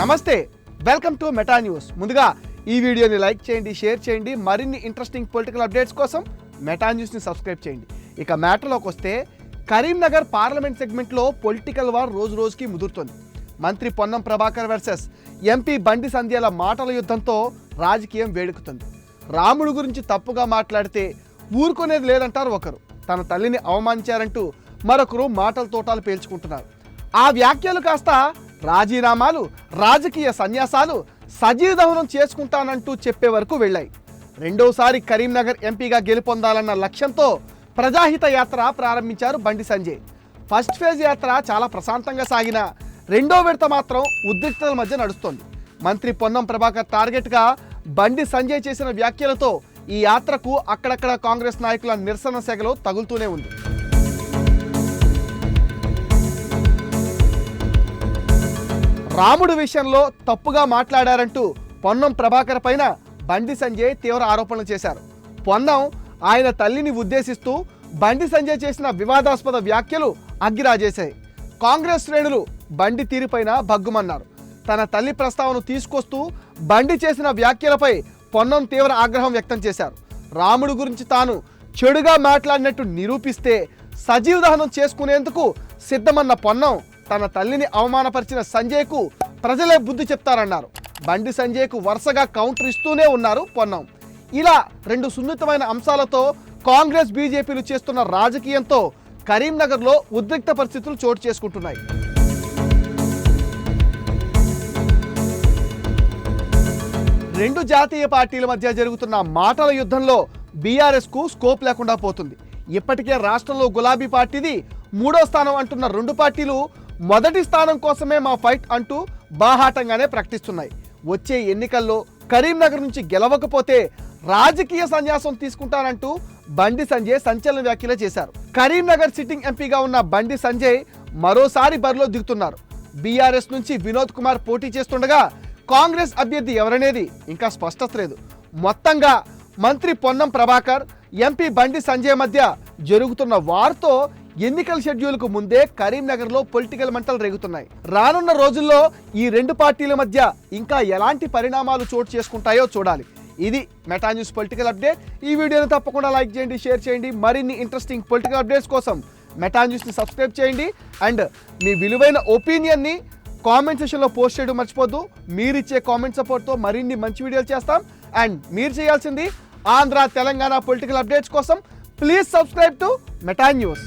నమస్తే welcome to Meta news ముందుగా ఈ వీడియోని లైక్ చేయండి షేర్ చేయండి మరిన్ని ఇంట్రెస్టింగ్ పొలిటికల్ అప్డేట్స్ కోసం మెటా న్యూస్ని సబ్స్క్రైబ్ చేయండి. ఇక మ్యాటర్లోకి వస్తే కరీంనగర్ పార్లమెంట్ సెగ్మెంట్లో పొలిటికల్ వార్ రోజు రోజుకి ముదురుతోంది. మంత్రి పొన్నం ప్రభాకర్ వర్సెస్ ఎంపీ బండి సంధ్యాల మాటల యుద్ధంతో రాజకీయం వేడుకుతుంది. రాముడు గురించి తప్పుగా మాట్లాడితే ఊరుకునేది లేదంటారు ఒకరు. తన తల్లిని అవమానించారంటూ మరొకరు మాటల తోటాలు పేల్చుకుంటున్నారు. ఆ వ్యాఖ్యలు కాస్త రాజీనామాలు రాజకీయ సన్యాసాలు సజీవ దహనం చేసుకుంటానంటూ చెప్పే వరకు వెళ్ళాయి. రెండోసారి కరీంనగర్ ఎంపీగా గెలుపొందాలన్న లక్ష్యంతో ప్రజాహిత యాత్ర ప్రారంభించారు బండి సంజయ్. ఫస్ట్ ఫేజ్ యాత్ర చాలా ప్రశాంతంగా సాగిన రెండో విడత మాత్రం ఉద్రిక్తతల మధ్య నడుస్తోంది. మంత్రి పొన్నం ప్రభాకర్ టార్గెట్గా బండి సంజయ్ చేసిన వ్యాఖ్యలతో ఈ యాత్రకు అక్కడక్కడ కాంగ్రెస్ నాయకుల నిరసన సెగలో తగులుతూనే ఉంది. రాముడు విషయంలో తప్పుగా మాట్లాడారంటూ పొన్నం ప్రభాకర్ పైన బండి సంజయ్ తీవ్ర ఆరోపణలు చేశారు. పొన్నం ఆయన తల్లిని ఉద్దేశిస్తూ బండి సంజయ్ చేసిన వివాదాస్పద వ్యాఖ్యలు అగ్గిరాజేశాయి. కాంగ్రెస్ శ్రేణులు బండి తీరుపైన భగ్గుమన్నారు. తన తల్లి ప్రస్తావన తీసుకొస్తూ బండి చేసిన వ్యాఖ్యలపై పొన్నం తీవ్ర ఆగ్రహం వ్యక్తం చేశారు. రాముడు గురించి తాను చెడుగా మాట్లాడినట్టు నిరూపిస్తే సజీవ దహనం చేసుకునేందుకు సిద్ధమన్న పొన్నం తన తల్లిని అవమానపరిచిన సంజయ్కు ప్రజలే బుద్ధి చెప్తారన్నారు. బండి సంజయ్కు వరుసగా కౌంటర్ ఇస్తూనే ఉన్నారు పొన్నం. ఇలా రెండు సున్నితమైన అంశాలతో కాంగ్రెస్ బీజేపీలు చేస్తున్న రాజకీయంతో కరీంనగర్లో ఉద్రిక్త పరిస్థితులు చోటు చేసుకుంటున్నాయి. రెండు జాతీయ పార్టీల మధ్య జరుగుతున్న మాటల యుద్ధంలో బీఆర్ఎస్కు స్కోప్ లేకుండా పోతుంది. ఇప్పటికే రాష్ట్రంలో గులాబీ పార్టీది మూడో స్థానం అంటున్న రెండు పార్టీలు మొదటి స్థానం కోసమే మా ఫైట్ అంటూ బాహాటంగానే ప్రకటిస్తున్నాయి. వచ్చే ఎన్నికల్లో కరీంనగర్ నుంచి గెలవకపోతే రాజకీయ సన్యాసం తీసుకుంటానంటూ బండి సంజయ్ సంచలన వ్యాఖ్యలు చేశారు. కరీంనగర్ సిట్టింగ్ ఎంపీగా ఉన్న బండి సంజయ్ మరోసారి బరిలో దిగుతున్నారు. బీఆర్ఎస్ నుంచి వినోద్ కుమార్ పోటీ చేస్తుండగా కాంగ్రెస్ అభ్యర్థి ఎవరనేది ఇంకా స్పష్టత లేదు. మొత్తంగా మంత్రి పొన్నం ప్రభాకర్ ఎంపీ బండి సంజయ్ మధ్య జరుగుతున్న వార్తో ఎన్నికల షెడ్యూల్కు ముందే కరీంనగర్లో పొలిటికల్ మంటలు రేగుతున్నాయి. రానున్న రోజుల్లో ఈ రెండు పార్టీల మధ్య ఇంకా ఎలాంటి పరిణామాలు చోటు చేసుకుంటాయో చూడాలి. ఇది మెటా న్యూస్ పొలిటికల్ అప్డేట్. ఈ వీడియోని తప్పకుండా లైక్ చేయండి షేర్ చేయండి. మరిన్ని ఇంట్రెస్టింగ్ పొలిటికల్ అప్డేట్స్ కోసం మెటా న్యూస్ని సబ్స్క్రైబ్ చేయండి. అండ్ మీ విలువైన ఒపీనియన్ని కామెంట్ సెషన్లో పోస్ట్ చేయడం మర్చిపోద్దు. మీరిచ్చే కామెంట్ సపోర్ట్తో మరిన్ని మంచి వీడియోలు చేస్తాం. అండ్ మీరు చేయాల్సింది ఆంధ్ర తెలంగాణ పొలిటికల్ అప్డేట్స్ కోసం please subscribe to Meta news.